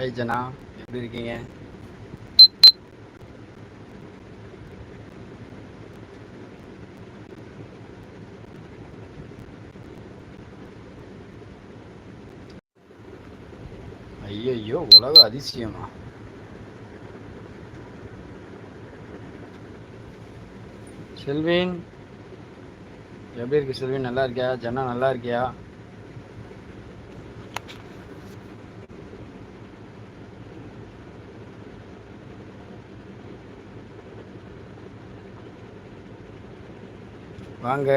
Hi ஜனா எப்படி இருக்கீங்க? ஐயோ உலக அதிசயமா? செல்வின் எப்படி இருக்கு செல்வின் நல்லா இருக்கியா? ஜனா நல்லா இருக்கியா? வாங்க.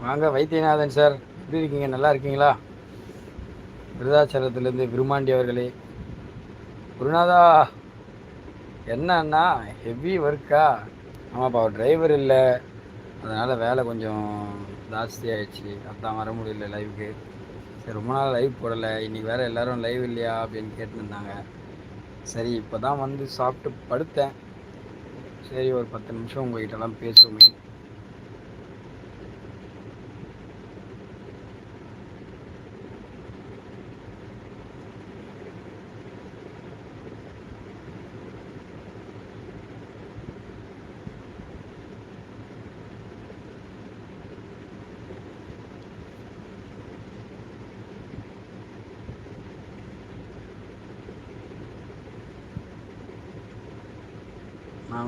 வாங்க வைத்தியநாதன் சார் எப்படி இருக்கீங்க? நல்லா இருக்கீங்களா? விருதாச்சலத்துலேருந்து விருமாண்டி அவர்களே. குருநாதா என்னன்னா ஹெவி ஒர்க்கா ஆமாப்பா டிரைவர் இல்லை. அதனால் வேலை கொஞ்சம் ஜாஸ்தி ஆயிடுச்சு. அதான் வர முடியல லைவுக்கு சரி ரொம்ப நாள் லைவ் போடலை. இன்றைக்கி வேறு எல்லோரும் லைவ் இல்லையா? அப்படின்னு கேட்டுருந்தாங்க சரி இப்போ தான் வந்து சாப்பிட்டு படுத்தேன். சரி ஒரு பத்து நிமிஷம் உங்கள்கிட்டலாம் பேசுவோமே.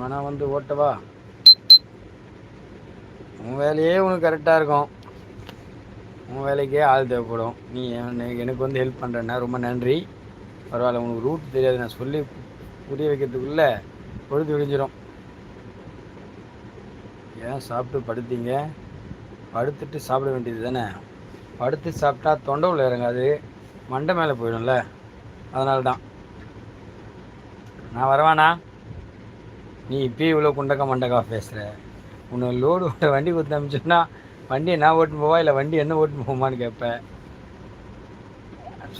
வேணால் வந்து ஓட்டவா உன் வேலையே உனக்கு கரெக்டாக இருக்கும். உன் வேலைக்கே ஆள் தேவைப்படும். நீ எனக்கு எனக்கு வந்து ஹெல்ப் பண்ணுறேன்னா ரொம்ப நன்றி. பரவாயில்ல உனக்கு ரூட் தெரியாது. நான் சொல்லி புரிய வைக்கிறதுக்குள்ளே பொழுது விடிஞ்சிடும் ஏன் சாப்பிட்டு படுத்தீங்க? படுத்துட்டு சாப்பிட வேண்டியது தானே? படுத்து சாப்பிட்டா தொண்டை உள்ள இறங்காது. மண்டை மேலே போயிடும்ல. அதனால தான் நான் வரவானா? நீ இப்பயே இவ்வளோ குண்டக்க மண்டக்கா பேசுகிற உன்னை லோடு விட்ட வண்டி கொடுத்து அமிச்சோன்னா வண்டியை நான் ஓட்டுன்னு போவா? இல்லை வண்டி என்ன ஓட்டு போகுமான்னு கேட்பேன்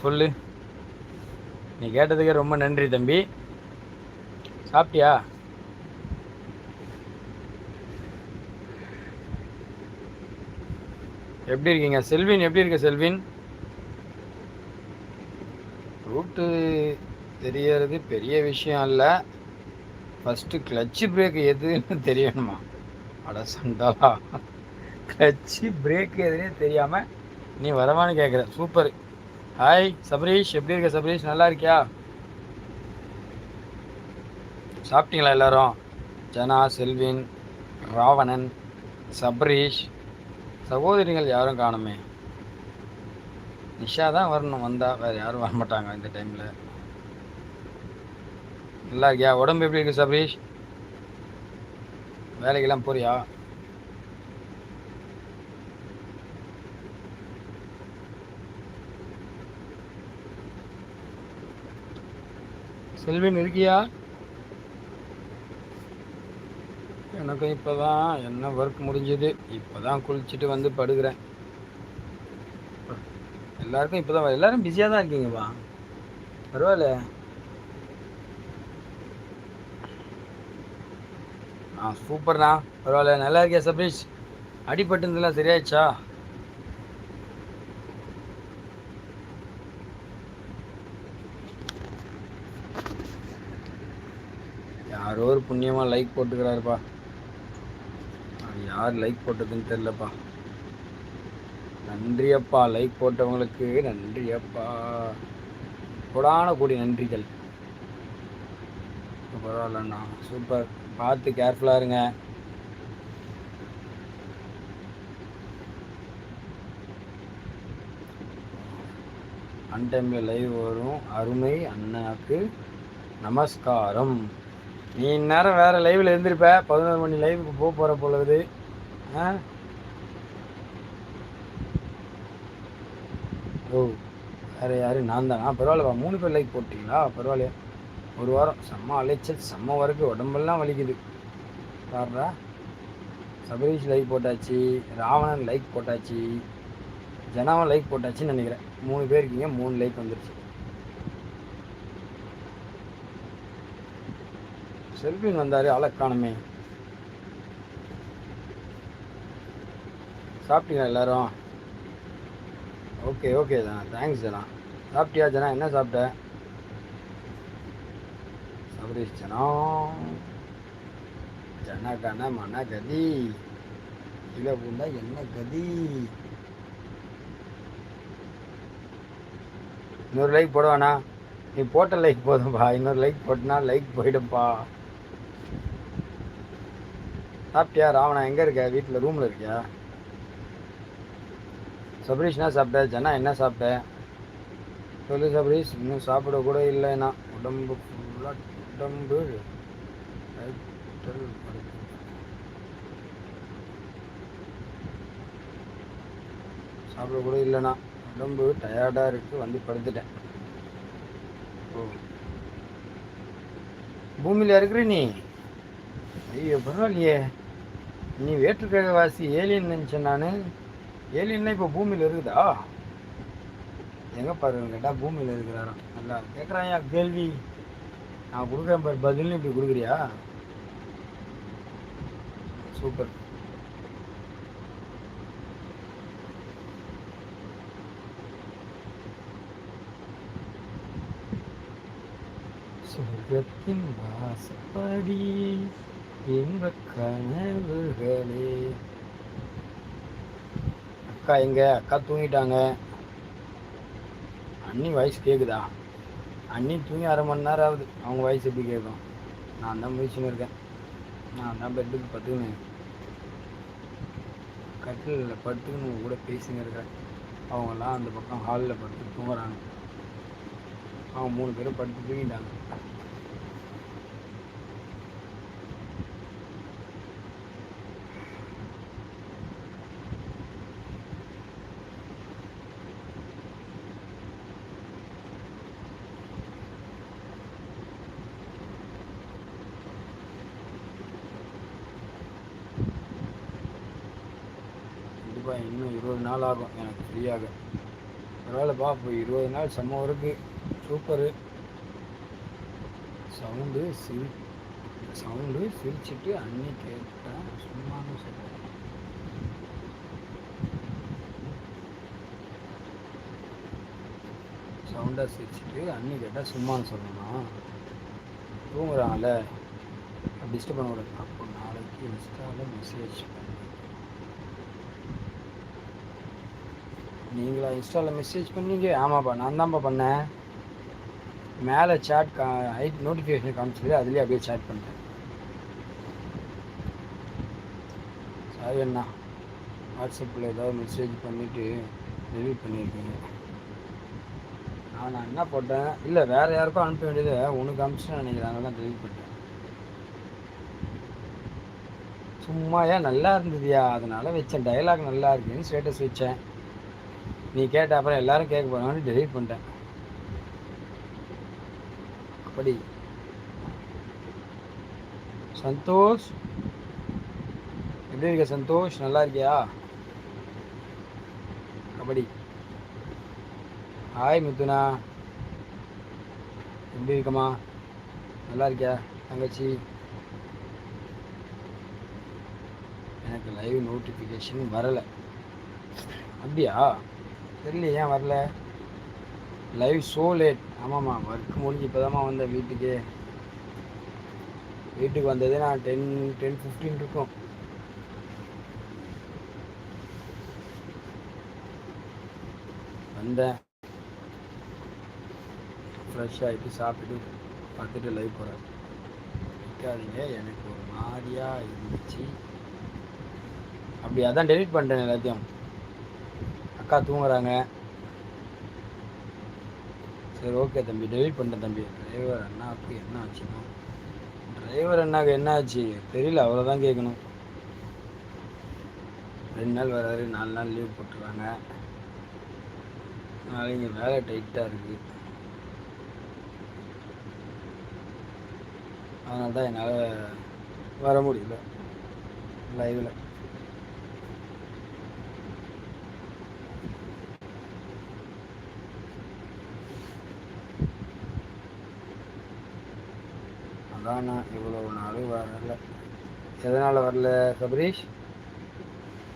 சொல்லு. நீ கேட்டதுக்கே ரொம்ப நன்றி தம்பி. சாப்பிட்டியா? எப்படி இருக்கீங்க? செல்வின் எப்படி இருக்க செல்வின்? ரூட்டு தெரியறது பெரிய விஷயம் இல்லை ஃபஸ்ட்டு கிளச்சு பிரேக் எதுன்னு தெரியணுமா? அட சண்டாலா கிளச்சு பிரேக் எதுனே தெரியாமல் நீ வரவான்னு கேட்குற சூப்பர் ஹாய் சபரீஷ். எப்படி இருக்க சபரீஷ்? நல்லா இருக்கியா? சாப்பிட்டீங்களா எல்லாரும்? ஜனா செல்வின் ராவணன் சபரீஷ். சகோதரிகள் யாரும் காணுமே. நிஷா தான் வரணும். வந்தால் வேறு யாரும் வர மாட்டாங்க இந்த டைமில் நல்லா இருக்கியா? உடம்பு எப்படி இருக்கு சபரீஷ் வேலைக்கெல்லாம் போறியா? செல்வின் இருக்கியா? எனக்கும் இப்போ தான் என்ன ஒர்க் முடிஞ்சது. இப்போ தான் குளிச்சுட்டு வந்து படுக்கிறேன். எல்லாருக்கும் இப்போ தான் எல்லாரும் பிஸியாக தான் இருக்கீங்கப்பா. பரவாயில்ல. ஆ சூப்பர்ண்ணா. பரவாயில்ல நல்லா இருக்கியா சபீஷ் அடிபட்டுருந்தெல்லாம் சரியாயிடுச்சா? யாரோ ஒரு புண்ணியமாக லைக் போட்டுக்கிறாருப்பா. யார் லைக் போட்டதுன்னு தெரிலப்பா நன்றியப்பா லைக் போட்டவங்களுக்கு நன்றியப்பா. கொடான கூடி நன்றிகள். பரவாயில்லண்ணா. சூப்பர் பார்த்து கேர்ஃபுல்லாக இருங்க. அன்டைமில் லைவ் வரும். அருமை அண்ணாக்கு நமஸ்காரம். நீ இந்நேரம் வேறு லைவில் எழுந்திருப்ப பதினோரு மணி லைவுக்கு போக போகிற பொழுது. ஆ? ஓ வேறு யாரு? நான் தானா பரவாயில்லப்பா மூணு பேர் லைக் போட்டிங்களா? பரவாயில்லையா? ஒரு வாரம். செம்ம அலைச்சல் செம்ம வரைக்கு உடம்பெல்லாம் வலிக்குது. பாடுறா சபரீஷ் லைக் போட்டாச்சு ராவணன் லைக் போட்டாச்சு ஜனாவன் லைக் போட்டாச்சுன்னு நினைக்கிறேன். மூணு பேர் இருக்கீங்க மூணு லைக் வந்துருச்சு. செல்வின் வந்தார் அலக்கானமே சாப்பிட்டீங்களா எல்லாரும்? ஓகே ஓகே தானா. தேங்க்ஸ் ஜனா. சாப்பிட்டியா ஜனா? என்ன சாப்பிட்ட? சபரீஷ் ஜனம் ஜனகன மன கதி. கீழே பூந்தா என்ன கதி? இன்னொரு லைக் போடுவானா? நீ போட்ட லைக் போதும்பா. இன்னொரு லைக் போட்டனா லைக் போயிடும்பா. சாப்பிட்டியா? ராவணா எங்கே இருக்க? வீட்டில் ரூமில் இருக்கியா? சபரீஷ்னா சாப்பிட்ட? ஜனா என்ன சாப்பிட்ட? சொல்லு சபரீஷ் இன்னும் சாப்பிட கூட இல்லைண்ணா. உடம்பு ஃபுல்லாக உடம்பு ரைட்டல் சாப்பிட கூட இல்லைண்ணா. உடம்பு டயர்டாக இருக்குது வந்து படுத்துட்டேன். ஓ. பூமியில் இருக்கிற நீ? ஐயோ பரவாயில்லையே. நீ வேற்றுக்கிழக வாசி ஏலியன் நினச்சேன் நான். ஏலியன்னா இப்போ பூமியில் இருக்குதா? எங்கே பாருங்க கேட்டால் பூமியில் இருக்கிறாராம். நல்லா கேட்குறாயா கேள்வி. நான் கொடுக்குறேன் பாரு பதில்னு இப்படி கொடுக்குறியா? சூப்பர். சொர்க்கத்தின் வாசப்படி இன்ப கனவுகளே. அக்கா எங்க? அக்கா தூங்கிட்டாங்க. அண்ணி வாய்ஸ் கேட்குதா அண்ணி தூங்கி அரை மணி நேரம் ஆகுது. அவங்க வாய்ஸ் எப்படி கேட்கும்? நான் தான் முயற்சின்னு இருக்கேன். நான் தான் பெட்டுக்கு பத்துக்கணும் கட்டிலில் படுத்துக்கின்னு உங்கள் கூட பேசின்னு இருக்கேன். அவங்கெல்லாம் அந்த பக்கம் ஹாலில் படுத்து தூங்குறாங்க. அவங்க மூணு பேரும் படுத்து தூங்கிட்டாங்க. போகிறேன் இன்னும் இருபது நாள் ஆகும் எனக்கு ஃப்ரீயாக. பரவாயில்லப்பா இப்போ இருபது நாள் செம்ம ஒர்க்கு. சூப்பரு சவுண்டு சிரி சவுண்டு சிரிச்சிட்டு அன்னி கேட்டேன் சும்மான்னு சொல்கிறேன் சவுண்டாக சிரிச்சிட்டு அண்ணி கேட்டால் சும்மான்னு சொல்லணும் தூங்குறாங்கல்ல டிஸ்டர்ப் பண்ணக்கூடாது. அப்போ நாளைக்கு இன்ஸ்டாவில் மெசேஜ் பண்ண நீங்களா இன்ஸ்டாவில் மெசேஜ் பண்ணீங்க. ஆமாப்பா நான் தான்ப்பா பண்ணேன். மேலே சேட் கா ஹைட் நோட்டிஃபிகேஷன் காமிச்சது. அதுலேயே அப்படியே சேட் பண்ணிட்டேன். சாரி அண்ணா. வாட்ஸ்அப்பில் ஏதாவது மெசேஜ் பண்ணிவிட்டு டெலிட் பண்ணியிருக்கீங்க நான் நான் என்ன போட்டேன்? இல்லை வேறு யாருக்கும் அனுப்ப வேண்டியது உனக்கு அனுப்பிச்சுன்னு நினைக்கிறாங்க தான் டெலிட் பண்ணிட்டேன். சும்மா ஏன் நல்லா இருந்ததுயா? அதனால் வச்சேன். டைலாக் நல்லா இருக்குன்னு ஸ்டேட்டஸ் வச்சேன். நீ கேட்ட அப்புறம் எல்லாரும் கேட்க போகிறாங்கன்னு டெலீட் பண்ணிட்டேன். அப்படி. சந்தோஷ். எப்படி இருக்க சந்தோஷ்? நல்லா இருக்கியா? கபடி ஹாய் மிதுனா. எப்படி இருக்கம்மா? நல்லா இருக்கியா தங்கச்சி? எனக்கு லைவ் நோட்டிஃபிகேஷன் வரலை. அப்படியா? தெரியல ஏன் வரல? லைவ் ஸோ லேட் ஆமாம்மா ஒர்க் முடிஞ்சு இப்போ வந்தேன் வீட்டுக்கு. வீட்டுக்கு வந்தது நான் டென் டென் ஃபிஃப்டின் இருக்கும். வந்தேன். ஃப்ரெஷ் ஆகிட்டு சாப்பிட்டு பார்த்துட்டு லைவ் போகிறேன் நிற்காதீங்க எனக்கு ஒரு மாதிரியாக இருந்துச்சு. அப்படி அதான் டெலிட் பண்ணிட்டேன் எல்லாத்தையும். அக்கா தூங்குறாங்க. சரி ஓகே தம்பி. டெலிட் பண்ணிட்டேன் தம்பி. டிரைவர் அண்ணாவுக்கு என்ன ஆச்சுன்னா டிரைவர் அண்ணாவுக்கு என்ன ஆச்சு? தெரியல அவ்வளோதான் கேட்கணும் ரெண்டு நாள் வராரு நாலு நாள் லீவ் போட்டுருவாங்க. நாளைக்கு வேலை டைட்டாக இருக்குது அதனால தான் என்னால் வர முடியல. லைவில் அதான் நான் இவ்வளோ நாள் வரல. எதனால் வரல சபரீஷ்?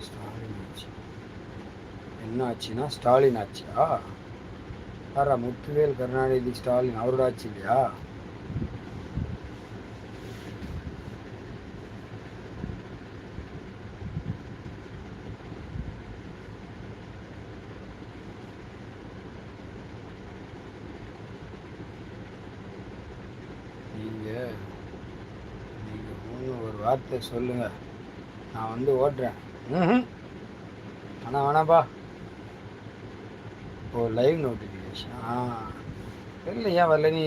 ஸ்டாலின் ஆச்சு. என்ன ஆச்சுன்னா ஸ்டாலின் ஆச்சியா பாரா முத்துவேல் கருணாநிதி ஸ்டாலின் அவரோட ஆச்சு இல்லையா நீங்கள் நீங்கள் மூணு ஒரு வார்த்தை சொல்லுங்க. நான் வந்து ஓட்டுறேன். ம் ஆனால் வேணாப்பா ஓ லைவ் நோட்டிஃபிகேஷன் ஆ. தெரியல ஏன் வரல நீ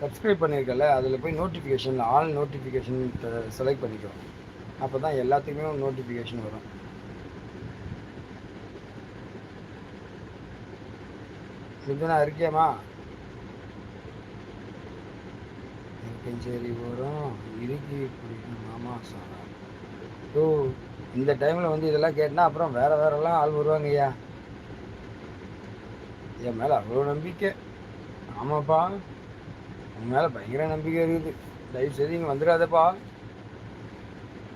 சப்ஸ்கிரைப் பண்ணியிருக்கல அதில் போய் நோட்டிஃபிகேஷனில் ஆல் நோட்டிஃபிகேஷன் செலக்ட் பண்ணிக்கோ. அப்போ தான் எல்லாத்துக்குமே நோட்டிஃபிகேஷன் வரும். மிதுனா இருக்கியாம்மா? இருக்கேன் சரி வரும். இறுக்கி பிடிக்கும் மாமா சார். ஓ இந்த டைமில் வந்து இதெல்லாம் கேட்டால் அப்புறம் வேறு வேறெல்லாம் ஆள் வருவாங்க ஐயா என் மேலே அவ்வளோ நம்பிக்கை. ஆமாப்பா உன் மேலே பயங்கர நம்பிக்கை இருக்குது. தயவு செய்து இங்கே வந்துடாதப்பா.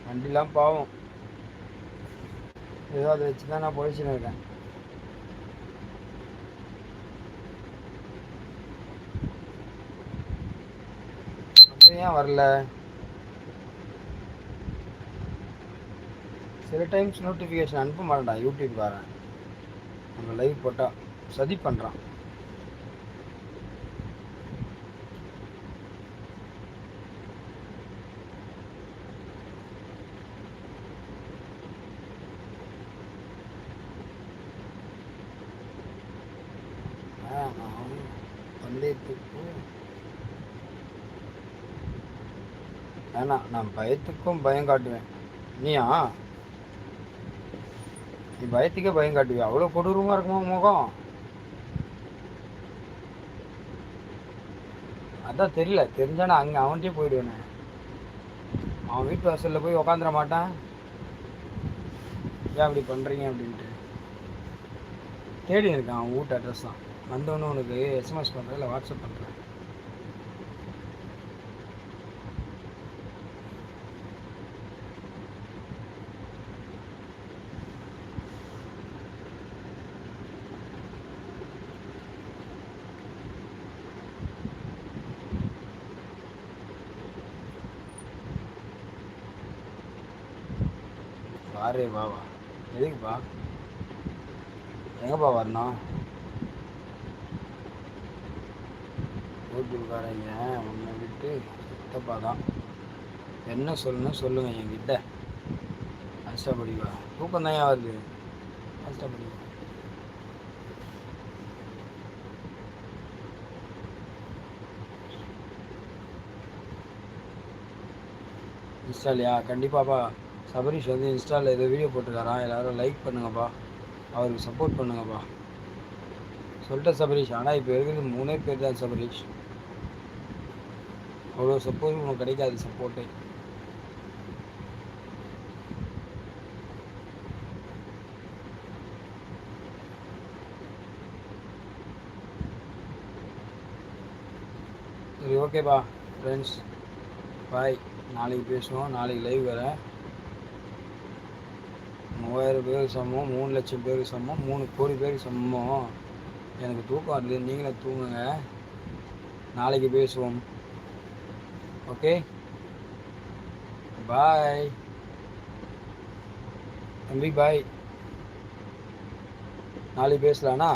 வண்டிலாம் பாவம். ஏதோ அதை வச்சு தான் நான் பொழைச்சின்னு இருக்கேன். ஏன் வரல. சில டைம்ஸ் நோட்டிஃபிகேஷன் அனுப்ப மாட்டேன்டா யூடியூப் வரேன் நம்ம லைவ் போட்டால் சதி பண்ணுறான் பந்தயத்துக்கு வேணாம் நான் பயத்துக்கும் பயம் காட்டுவேன். நீயா? நீ பயத்துக்கே பயம் காட்டுவியா? அவ்வளோ கொடூரமாக இருக்குமா முகம்? அதான் தெரியல தெரிஞ்சா அங்கே அவன்கிட்டயே போயிடுவேனே. அவன் வீட்டு வாசலில் போய் உக்காந்துட மாட்டான். ஏன் அப்படி பண்ணுறீங்க அப்படின்ட்டு. தேடி இருக்கான் அவன் வீட்டு அட்ரஸ் தான். வந்தவொன்னே உனக்கு எஸ்எம்எஸ் பண்ணுறேன் இல்லை வாட்ஸ்அப் பண்ணுறேன் பாரு பாவா எதுக்குப்பா எங்கப்பா வரணும்? யூடியூப்காரங்க உன்னை விட்டு சுத்தப்பா தான். என்ன சொல்லணும் சொல்லுங்க என்கிட்ட. கஷ்டப்படிவா தூக்கம் தான் ஏன் வருது கஷ்டப்படிவா இன்ஸ்டாலையா கண்டிப்பாப்பா. சபரிஷ் வந்து இன்ஸ்டாவில் ஏதோ வீடியோ போட்டிருக்காராம் எல்லோரும் லைக் பண்ணுங்கப்பா. அவருக்கு சப்போர்ட் பண்ணுங்கப்பா. சொல்லிட்டேன் சபரிஷ். ஆனால் இப்போ இருக்கிறது மூணே பேர் தான் சபரிஷ். அவ்வளோ சப்போர்ட் உனக்கு கிடைக்காது சப்போர்ட்டே சரி ஓகேப்பா ஃப்ரெண்ட்ஸ் பாய் நாளைக்கு பேசுவோம். நாளைக்கு லைவ் வரேன். மூவாயிரம் பேருக்கு சமம் மூணு லட்சம் பேருக்கு சமம் மூணு கோடி பேருக்கு சமம். எனக்கு தூக்கம் வருது நீங்களே தூங்குங்க. நாளைக்கு பேசுவோம். ஓகே பாய் தம்பி பாய் நாளைக்கு பேசலாண்ணா